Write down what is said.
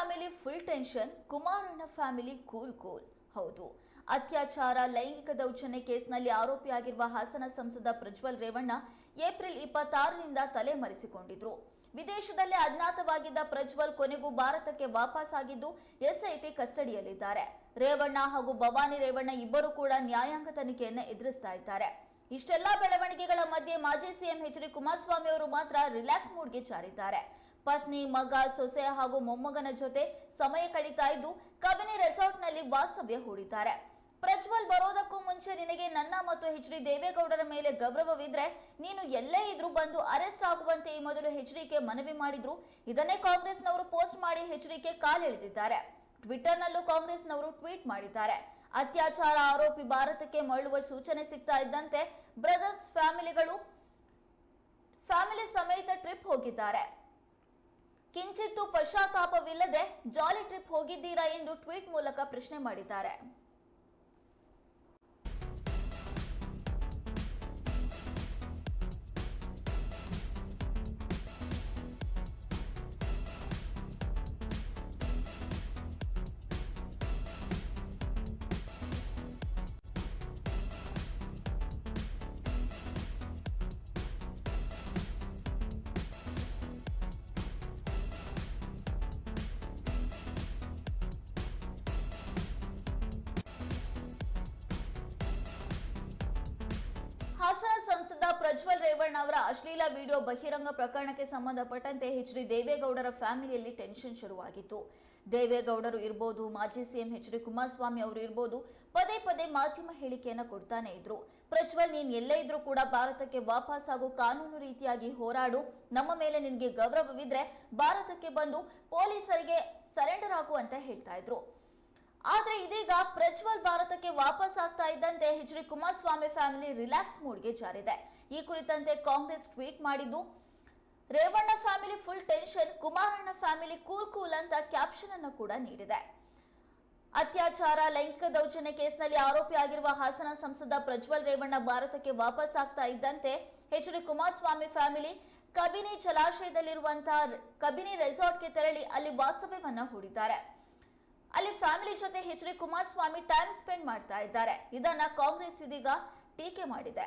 Family full tension Kumaranna family cool cool ಹೌದು. ಅತ್ಯಾಚಾರ, ಲೈಂಗಿಕ ದೌರ್ಜನ್ಯ ಕೇಸ್ನಲ್ಲಿ ಆರೋಪಿಯಾಗಿರುವ ಹಾಸನ ಸಂಸದ ಪ್ರಜ್ವಲ್ ರೇವಣ್ಣ ಏಪ್ರಿಲ್ ಇಪ್ಪತ್ತಾರರಿಂದ ತಲೆಮರೆಸಿಕೊಂಡಿದ್ರು. ವಿದೇಶದಲ್ಲೇ ಅಜ್ಞಾತವಾಗಿದ್ದ ಪ್ರಜ್ವಲ್ ಕೊನೆಗೂ ಭಾರತಕ್ಕೆ ವಾಪಸ್ ಆಗಿದ್ದು ಎಸ್ಐಟಿ ಕಸ್ಟಡಿಯಲ್ಲಿದ್ದಾರೆ. ರೇವಣ್ಣ ಹಾಗೂ ಭವಾನಿ ರೇವಣ್ಣ ಇಬ್ಬರು ಕೂಡ ನ್ಯಾಯಾಂಗ ತನಿಖೆಯನ್ನು ಎದುರಿಸ್ತಾ ಇದ್ದಾರೆ. ಇಷ್ಟೆಲ್ಲಾ ಬೆಳವಣಿಗೆಗಳ ಮಧ್ಯೆ ಮಾಜಿ ಸಿಎಂ ಎಚ್ ಡಿ ಕುಮಾರಸ್ವಾಮಿ ಅವರು ಮಾತ್ರ ರಿಲ್ಯಾಕ್ಸ್ ಮೂಡ್ಗೆ ಜಾರಿದ್ದಾರೆ. ಪತ್ನಿ, ಮಗ, ಸೊಸೆ ಹಾಗೂ ಮೊಮ್ಮಗನ ಜೊತೆ ಸಮಯ ಕಳೀತಾ ಇದ್ದು ಕಬಿನಿ ರೆಸಾರ್ಟ್ನಲ್ಲಿ ವಾಸ್ತವ್ಯ ಹೂಡಿದ್ದಾರೆ. ಪ್ರಜ್ವಲ್ ಬರೋದಕ್ಕೂ ಮುಂಚೆ ನಿನಗೆ ನನ್ನ ಮತ್ತು ಎಚ್ ಡಿ ದೇವೇಗೌಡರ ಮೇಲೆ ಗೌರವವಿದ್ರೆ ನೀನು ಎಲ್ಲೇ ಇದ್ರೂ ಬಂದು ಅರೆಸ್ಟ್ ಆಗುವಂತೆ ಈ ಮೊದಲು ಎಚ್ ಡಿಕೆ ಮನವಿ ಮಾಡಿದ್ರು. ಇದನ್ನೇ ಕಾಂಗ್ರೆಸ್ನವರು ಪೋಸ್ಟ್ ಮಾಡಿ ಎಚ್ ಡಿಕೆ ಕಾಲೆಳೆದಿದ್ದಾರೆ ಟ್ವಿಟರ್ನಲ್ಲೂ ಕಾಂಗ್ರೆಸ್ನವರು ಟ್ವೀಟ್ ಮಾಡಿದ್ದಾರೆ. ಅತ್ಯಾಚಾರ ಆರೋಪಿ ಭಾರತಕ್ಕೆ ಮರಳುವ ಸೂಚನೆ ಸಿಗ್ತಾ ಇದ್ದಂತೆ ಬ್ರದರ್ಸ್ ಫ್ಯಾಮಿಲಿಗಳು ಫ್ಯಾಮಿಲಿ ಸಮೇತ ಟ್ರಿಪ್ ಹೋಗಿದ್ದಾರೆ. ಕಿಂಚಿತ್ತೂ ಪಶ್ಚಾತ್ತಾಪವಿಲ್ಲದೆ ಜಾಲಿ ಟ್ರಿಪ್ ಹೋಗಿದ್ದೀರಾ ಎಂದು ಟ್ವೀಟ್ ಮೂಲಕ ಪ್ರಶ್ನೆ ಮಾಡಿದ್ದಾರೆ. ಪ್ರಜ್ವಲ್ ರೇವಣ್ಣ ಅವರ ಅಶ್ಲೀಲ ವಿಡಿಯೋ ಬಹಿರಂಗ ಪ್ರಕರಣಕ್ಕೆ ಸಂಬಂಧಪಟ್ಟಂತೆ ಎಚ್ ಡಿ ದೇವೇಗೌಡರ ಫ್ಯಾಮಿಲಿಯಲ್ಲಿ ಟೆನ್ಷನ್ ಶುರುವಾಗಿತ್ತು. ದೇವೇಗೌಡರು ಇರ್ಬೋದು, ಮಾಜಿ ಸಿಎಂ ಎಚ್ ಡಿ ಕುಮಾರಸ್ವಾಮಿ ಅವರು ಇರ್ಬೋದು, ಪದೇ ಪದೇ ಮಾಧ್ಯಮ ಹೇಳಿಕೆಯನ್ನು ಕೊಡ್ತಾನೆ ಇದ್ರು. ಪ್ರಜ್ವಲ್, ನೀನ್ ಎಲ್ಲೇ ಇದ್ರೂ ಕೂಡ ಭಾರತಕ್ಕೆ ವಾಪಸ್ ಕಾನೂನು ರೀತಿಯಾಗಿ ಹೋರಾಡು. ನಮ್ಮ ಮೇಲೆ ನಿನಗೆ ಗೌರವವಿದ್ರೆ ಭಾರತಕ್ಕೆ ಬಂದು ಪೊಲೀಸರಿಗೆ ಸರೆಂಡರ್ ಆಗು ಅಂತ ಹೇಳ್ತಾ ಇದ್ರು. ಆದ್ರೆ ಇದೀಗ ಪ್ರಜ್ವಲ್ ಭಾರತಕ್ಕೆ ವಾಪಸ್ ಆಗ್ತಾ ಇದ್ದಂತೆ H D Kumaraswamy family relax ಮೂಡ್ಗೆ ಜಾರಿದೆ. ಈ ಕುರಿತಂತೆ ಕಾಂಗ್ರೆಸ್ ಟ್ವೀಟ್ ಮಾಡಿದ್ದು, Revanna family full tension, Kumaranna family cool cool ಅಂತ ಕ್ಯಾಪ್ಷನ್ ಅನ್ನು ಕೂಡ ನೀಡಿದೆ. ಅತ್ಯಾಚಾರ, ಲೈಂಗಿಕ ದೌರ್ಜನ್ಯ ಕೇಸ್ನಲ್ಲಿ ಆರೋಪಿಯಾಗಿರುವ ಹಾಸನ ಸಂಸದ ಪ್ರಜ್ವಲ್ ರೇವಣ್ಣ ಭಾರತಕ್ಕೆ ವಾಪಸ್ ಆಗ್ತಾ ಇದ್ದಂತೆ H D Kumaraswamy family Kabini ಜಲಾಶಯದಲ್ಲಿರುವಂತಹ ಕಬಿನಿ ರೆಸಾರ್ಟ್ಗೆ ತೆರಳಿ ಅಲ್ಲಿ ವಾಸ್ತವ್ಯವನ್ನು ಹೂಡಿದ್ದಾರೆ. ಅಲ್ಲಿ ಫ್ಯಾಮಿಲಿ ಜೊತೆ H D Kumaraswamy time spend ಮಾಡ್ತಾ ಇದ್ದಾರೆ. ಇದನ್ನ ಕಾಂಗ್ರೆಸ್ ಇದೀಗ ಟೀಕೆ ಮಾಡಿದೆ.